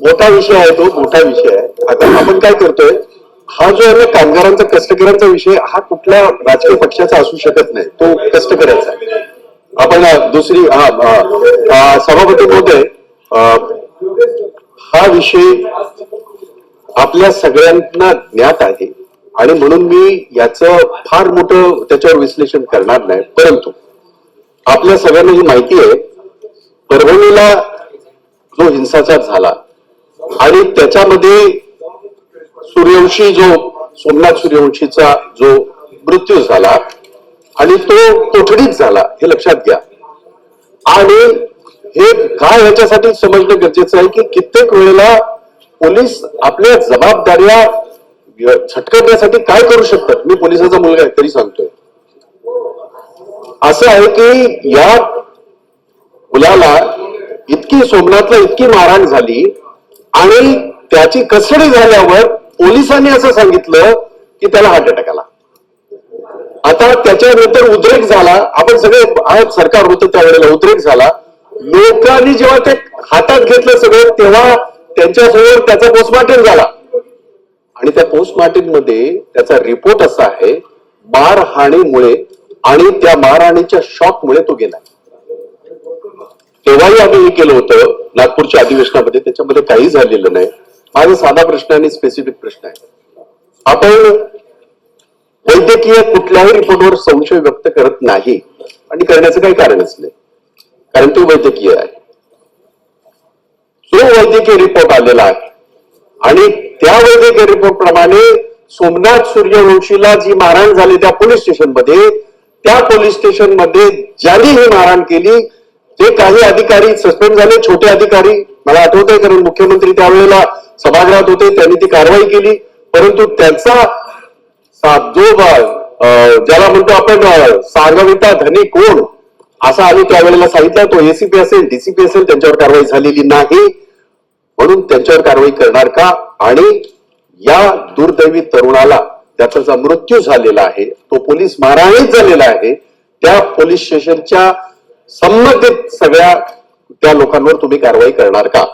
मोठा विषय आहे तो मोठा विषय आहे. आता आपण काय करतोय हा जो आहे ना कामगारांचा कष्टकऱ्यांचा विषय हा कुठल्या राजकीय पक्षाचा असू शकत नाही. तो कष्टकऱ्याचा आहे. आपण दुसरी हा सभापती महोदय हा विषय आपल्या सगळ्यांना ज्ञात आहे. आणि म्हणून मी याचं फार मोठं त्याच्यावर विश्लेषण करणार नाही. परंतु आपल्या सगळ्यांना ही माहिती आहे परभणीला जो हिंसाचार झाला आणि त्याच्यामध्ये सूर्यवंशी जो सोमनाथ सूर्यवंशीचा जो मृत्यू झाला आणि तो कोठडीत झाला हे लक्षात घ्या. आणि हे काय ह्याच्यासाठी समजणं गरजेचं आहे की कित्येक वेळेला पोलीस आपल्या जबाबदाऱ्या झटकवण्यासाठी काय करू शकतात? मी पोलिसाचा मुलगा आहे तरी सांगतोय. असं आहे की या मुलाला इतकी सोमनाथला इतकी मारहाण झाली आणि त्याची कस्टडी झाल्यावर पोलिसांनी असं सांगितलं की त्याला हार्ट अटॅक आला. आता त्याच्यानंतर उद्रेक झाला. आपण सगळे आहोत सरकार होतं त्यावेळेला उद्रेक झाला. लोकांनी जेव्हा ते हातात घेतलं सगळं तेव्हा त्यांच्यासमोर त्याचा पोस्टमार्टम झाला. आणि त्या पोस्टमार्टममध्ये त्याचा रिपोर्ट असा आहे मारहाणीमुळे आणि त्या मारहाणीच्या शॉकमुळे तो गेला. तेव्हाही आम्ही हे केलं होतं. नागपूरच्या अधिवेशनामध्ये त्याच्यामध्ये काही झालेलं नाही. माझा साधा प्रश्न आणि स्पेसिफिक प्रश्न आहे. आपण वैद्यकीय कुठल्याही रिपोर्टवर संशय व्यक्त करत नाही. आणि करण्याचं काही कारणच नाही. कारण तो वैद्यकीय आहे. जो वैद्यकीय रिपोर्ट आलेला आहे. आणि त्या वैद्यकीय रिपोर्ट प्रमाणे सोमनाथ सूर्यवंशीला जी मारहाण झाली त्या पोलीस स्टेशनमध्ये त्या पोलीस स्टेशनमध्ये ज्यांनी ही मारहाण केली ते काही अधिकारी सस्पेंड झाले छोटे अधिकारी मला आठवत आहे कारण मुख्यमंत्री त्यावेळेला सभागृहात होते त्यांनी ती कारवाई केली. परंतु त्यांचा जो ज्याला म्हणतो आपण सांगविता धनी कोण असा आम्ही त्यावेळेला सांगितलं तो एसीपी असेल डीसीपी असेल त्यांच्यावर कारवाई झालेली नाही. म्हणून त्यांच्यावर कारवाई करणार का? आणि या दुर्दैवी तरुणाला त्याचा मृत्यू झालेला आहे तो पोलीस मारहाणीत झालेला आहे त्या पोलीस स्टेशनच्या संबंधित सगळ्या त्या लोकांवर तुम्ही कारवाई करणार का?